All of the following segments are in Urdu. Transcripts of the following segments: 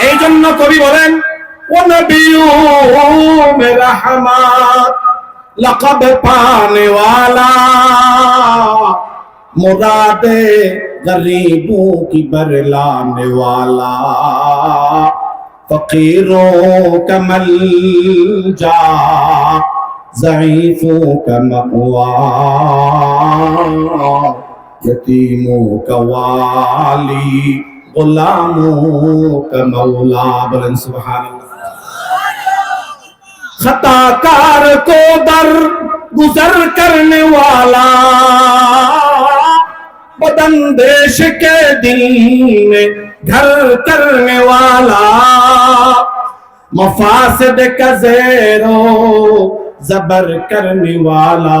এই জন্য কবি বলেন ও নবিউ মেরা হামাত লকব পানে ওয়ালা মুরাদে গরিবো কি বরলানে ওয়ালা ফকিরো কমল যা ضعيفوں کا مأوا یتیموں کا والی غلاموں کا مولا بلند سبحان اللہ۔ خطا کار کو در گزر کرنے والا، بدن دیش کے دل میں گھر کرنے والا۔ مفاسد کا زیرو، زبر کرنے والا۔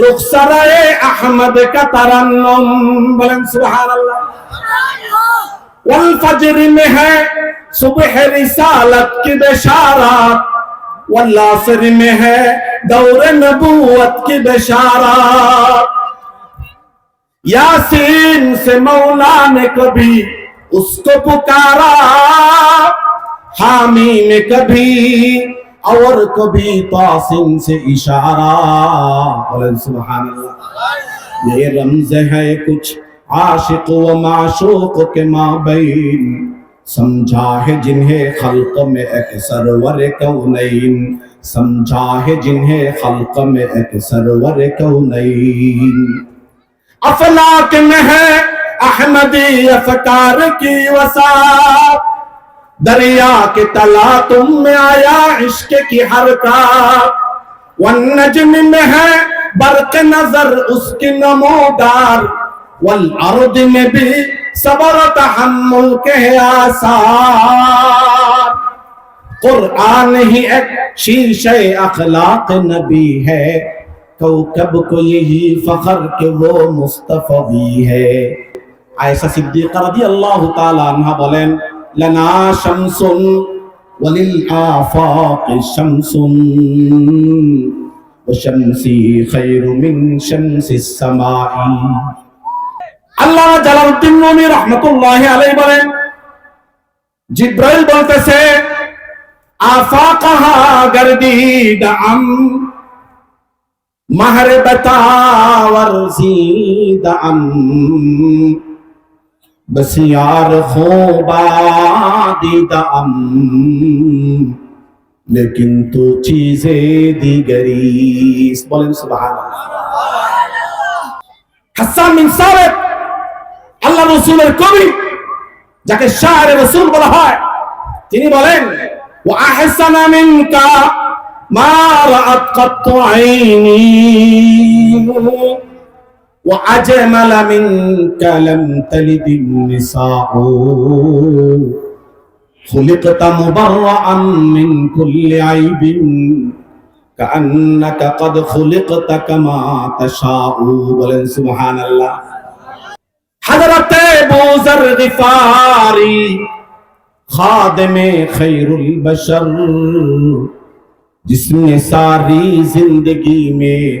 رخسر احمد کا ترنم بلند سبحان اللہ والفجر میں ہے صبح رسالت کی بشارت والعصر میں ہے دور نبوت کی بشارت یاسین سے مولا نے کبھی اس کو پکارا حامی میں کبھی اور کبھی تاسم سے اشارہ۔ بلند سبحان اللہ یہ رمز ہے کچھ عاشق و معشوق کے مابین۔ سمجھا ہے جنہیں خلق میں ایک سرور کونین۔ سمجھا ہے جنہیں خلق میں ایک سرور کونین۔ افلاک میں ہے احمدی افکار کی وسعت۔ دریا کے تلا تم میں آیا عشق کی حرکات والنجم میں ہے برق نظر اس کی نمودار۔ والارض میں بھی صبر و تحمل کے آثار۔ قرآن ہی ایک شیشہ اخلاق نبی ہے۔ کوکب کو یہی فخر کہ وہ مصطفی ہے۔ عائشہ صدیقہ رضی اللہ تعالی عنہ بولیں لنا شمس وللآفاق شمس وشمسي خير من شمس السماء আল্লাহ জালালউদ্দিন রুমি রহমাতুল্লাহি আলাইহি বলেন, জিব্রাইল বলতেছে, আফাকাহা গর্দি দাম মাহর বতা ওয়ারজি দাম بسیار خوبا دیدہ ام لیکن تو چیزیں دیگری بولیں سبحان اللہ হাসান বিন সাবেত আল্লাহ রসুলের কবি যাকে শাহরে রসুল বলা হয় তিনি বলেন ও আহসানা মিনকা মা রাআত قط عيني وأجمل منك لم تلد النساء. خلقت مبرأ من كل عيب كأنك قد خلقت كما تشاء. بلن سبحان الله. حضرت أبو ذر غفاری خادم خیر البشر. جس نے ساری زندگی میں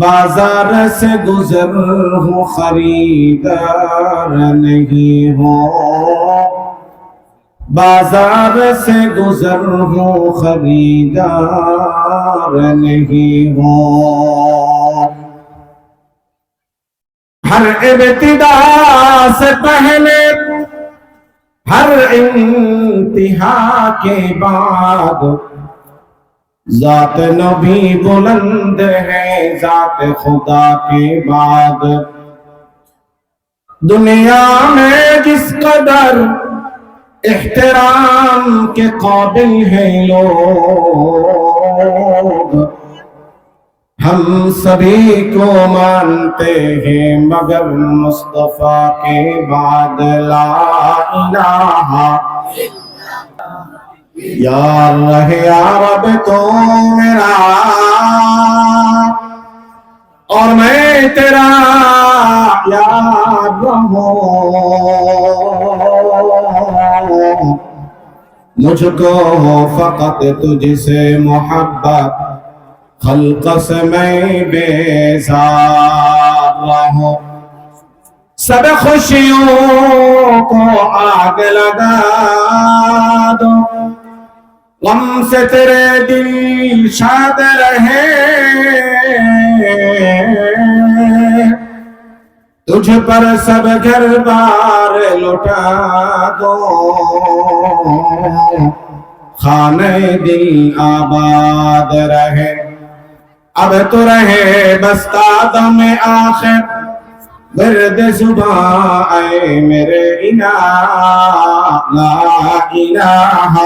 بازار سے گزر ہوں، خریدار نہیں ہو بازار سے گزر ہوں، خریدار نہیں ہو ہر ابتدا سے پہلے، ہر انتہا کے بعد ذات نبی بلند ہے ذات خدا کے بعد دنیا میں جس قدر احترام کے قابل ہیں لوگ ہم سبھی کو مانتے ہیں مگر مصطفیٰ کے بعد لا الہ یا رہے یا رب تو میرا۔ اور میں تیرا یاد رہوں۔ مجھ کو فقط تجھ سے محبت، خلق سے میں بیزار رہوں۔ سب خوشیوں کو آگ لگا دو۔ غم سے تیرے دل شاد رہے۔ تجھ پر سب گھر بار لٹا دو۔ خانے دل آباد رہے۔ اب تو رہے بس قادم آخر۔ ورد زبان اے میرے الہ لا الہ۔